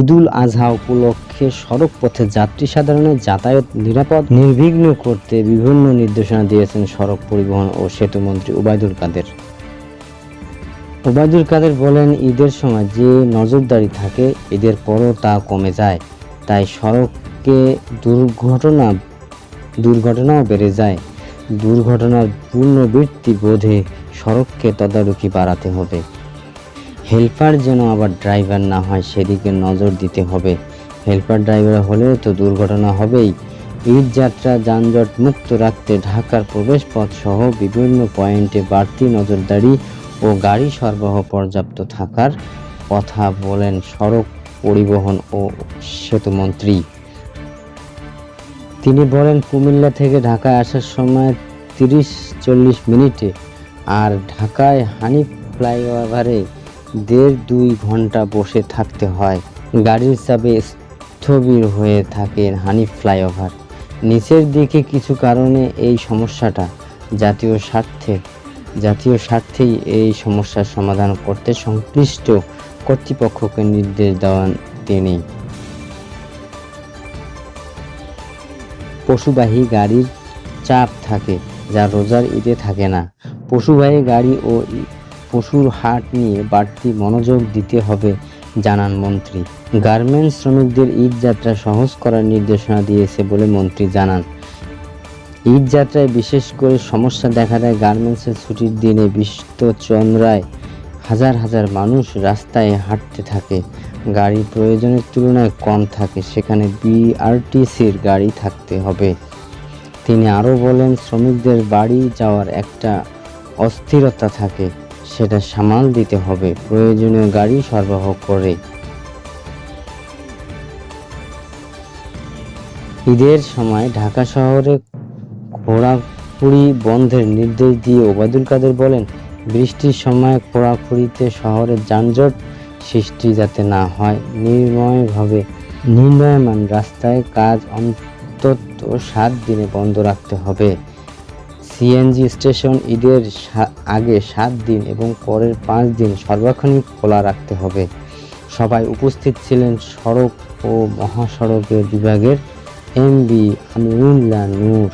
ঈদুল আজহা উপলক্ষে সড়ক পথে যাত্রী সাধারণের যাতায়াত নিরাপদ, নির্বিঘ্ন করতে বিভিন্ন নির্দেশনা দিয়েছেন সড়ক পরিবহন ও সেতু মন্ত্রী ওবায়দুল কাদের। ওবায়দুল কাদের বলেন, ঈদের সময় যে নজরদারি থাকে, ঈদের পরও তা কমে যায়। তাই সড়কে দুর্ঘটনা, দুর্ঘটনাও বেড়ে যায়। দুর্ঘটনার পূর্ণবৃত্তি বোধে সড়ককে তদারকি বাড়াতে হবে। হেল্পার যেন আবার ড্রাইভার না হয়, সেদিকে নজর দিতে হবে। হেল্পার ড্রাইভার হলেও তো দুর্ঘটনা হবেই। ঈদ যাত্রা যানজট মুক্ত রাখতে ঢাকার প্রবেশপথ সহ বিভিন্ন পয়েন্টে বাড়তি নজরদারি ও গাড়ি সরবরাহ পর্যাপ্ত থাকার কথা বলেন সড়ক পরিবহন ও সেতুমন্ত্রী তিনি বলেন, কুমিল্লা থেকে ঢাকায় আসার সময় তিরিশ চল্লিশ মিনিটে আর ঢাকায় হানিফ ফ্লাইওভারে দেড় দুই ঘণ্টা বসে থাকতে হয়। গাড়ির চাপে স্থবির হয়ে থাকে হানি ফ্লাইওভার। নিচের দিকে কিছু কারণে এই সমস্যাটা, জাতীয় স্বার্থে, জাতীয় স্বার্থেই এই সমস্যার সমাধান করতে সংশ্লিষ্ট কর্তৃপক্ষকে নির্দেশ দেওয়ান তিনি। পশুবাহী গাড়ির চাপ থাকে, যা রোজার ঈদে থাকে না। পশুবাহী গাড়ি ও পশুর হাট নিয়ে বাড়তি মনোযোগ দিতে হবে, জানান মন্ত্রী। গার্মেন্টস শ্রমিকদের ঈদ যাত্রা সহজ করার নির্দেশনা দিয়েছে বলে মন্ত্রী জানান। ঈদ যাত্রায় বিশেষ করে সমস্যা দেখা দেয় গার্মেন্টসের ছুটির দিনে। বিষ্ট চন্দ্রায় হাজার হাজার মানুষ রাস্তায় হাঁটতে থাকে। গাড়ি প্রয়োজনের তুলনায় কম থাকে, সেখানে বিআরটিসির গাড়ি থাকতে হবে। তিনি আরও বলেন, শ্রমিকদের বাড়ি যাওয়ার একটা অস্থিরতা থাকে। সেটা সামাল দিতে হবে। প্রয়োজনীয় গাড়ি সরবরাহ করে। ঈদের সময় ঢাকা শহরে ঘোরাঘুরি বন্ধের নির্দেশ দিয়ে ওবায়দুল কাদের বলেন, বৃষ্টির সময় খোরাখুরিতে শহরের যানজট সৃষ্টি যাতে না হয়, নির্ময়ভাবে নির্ণয়মান রাস্তায় কাজ অন্তত সাত দিনে বন্ধ রাখতে হবে। সিএনজি স্টেশন ঈদের আগে সাত দিন এবং পরের পাঁচ দিন সর্বাক্ষণিক খোলা রাখতে হবে। সবাই উপস্থিত ছিলেন সড়ক ও মহাসড়কের বিভাগের এমবি আমিউল্লা নূর।